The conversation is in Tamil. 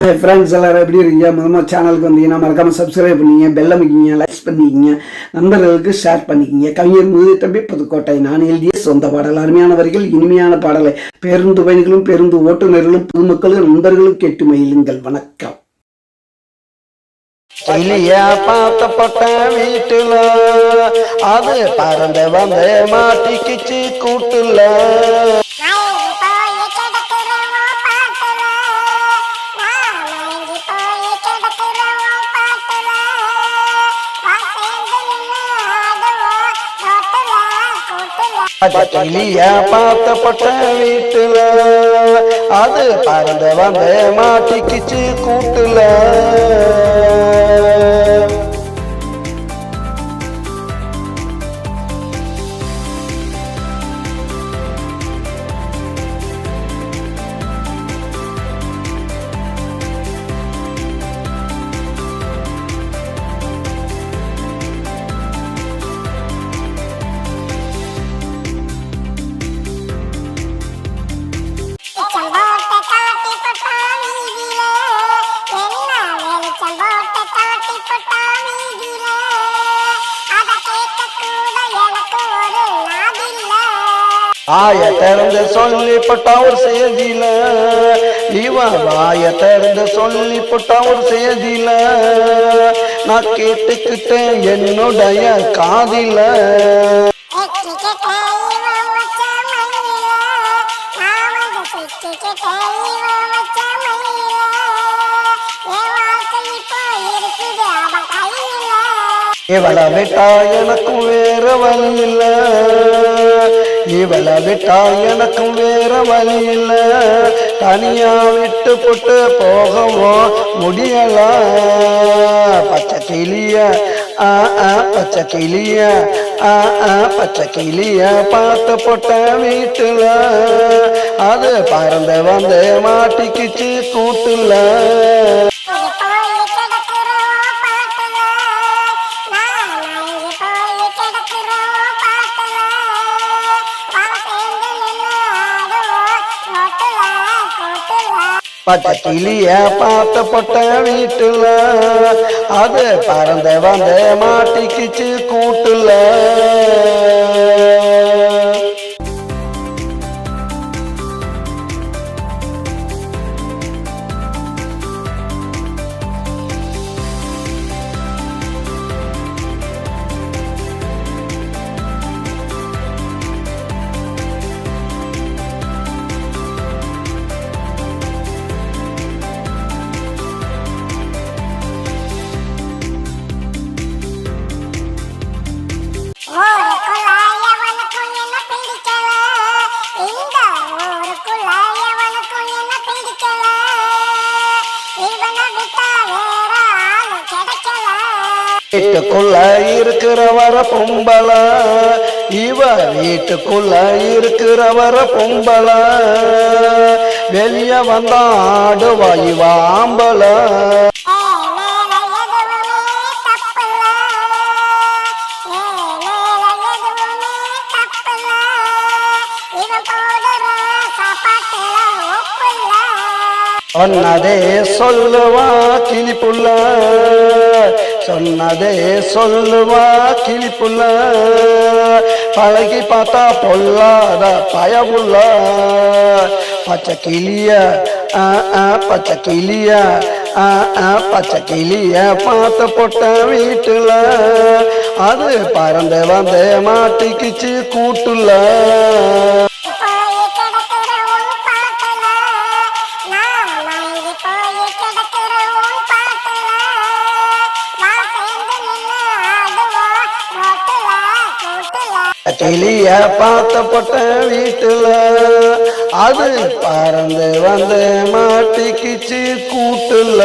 ஃப்ரெண்ட்ஸ் எல்லாரும் எப்படி இருக்கீங்க? முதல்ல சேனலுக்கு வந்தீங்கன்னா மறக்காம சப்ஸ்கிரைப் பண்ணிங்க பெல் அமைக்கிங்க லைக்ஸ் பண்ணிக்கிங்க நண்பர்களுக்கு ஷேர் பண்ணிக்கிங்க. கவிஞர் முது தம்பி புதுக்கோட்டை. நான் எழுதிய சொந்த பாடல். அருமையான வரிகள் இனிமையான பாடலை பேருந்து பயணிகளும் பேருந்து ஓட்டுநர்களும் பொதுமக்களும் நண்பர்களும் கேட்டு மயிலுங்கள் வணக்கம். பார்த்த பார்த்தப்பட்ட வீட்டுல அது பறந்து வந்து மாட்டிக்கிச்சு கூட்டுல. அது கிளியா பார்த்தப்பட்ட வீட்டுல. அது பறந்த வந்த மாட்டிக்கிச்சு கூட்டுல. ஆய திறந்து சொல்லிப்பட்டா ஒரு செய்தியில. இவன் வாய திறந்து சொல்லிப்பட்டா ஒரு செய்தியில. நான் கேட்டுக்கிட்டேன் என்னுடைய காதில. இவளை விட்டா எனக்கும் வேற வழி இல்லை. இவளை விட்டா எனக்கும் வேற வழி இல்லை தனியா விட்டு போட்டு போகவும் முடியல. பச்சை கிளிய ஆ ஆ பச்சை கிளிய ஆ ஆ பச்சை கிளிய பார்த்து போட்ட வீட்டுல. அது பறந்து வந்து மாட்டிக்கிச்சு கூட்டுல. பச்சை பார்த்த பொட்ட வீட்டுல அது பறந்து வந்து மாட்டிக்கிச்சு கூட்டுல. வீட்டுக்குள்ள இருக்கிறவர பொம்பள இவ வீட்டுக்குள்ள இருக்கிறவர பொம்பள. வெளிய வந்தாடுவா இவ ஆம்பளை சொன்னதே சொல்லுவா கிளிப்புள்ள. சொன்னதே சொல்லுவா கிளிப்புள்ள. பழகி பார்த்தா பொல்லாத பயவுள்ள பச்சை கிளிய பச்சை கிளிய பச்சை கிளிய பார்த்து போட்ட வீட்டுல. அது பறந்து வந்து மாட்டிக்கிச்சு கூட்டுல. கிளிய பார்த்தப்பட்ட வீட்டுல அது பறந்து வந்து மாட்டிக்கிச்சு கூட்டுல.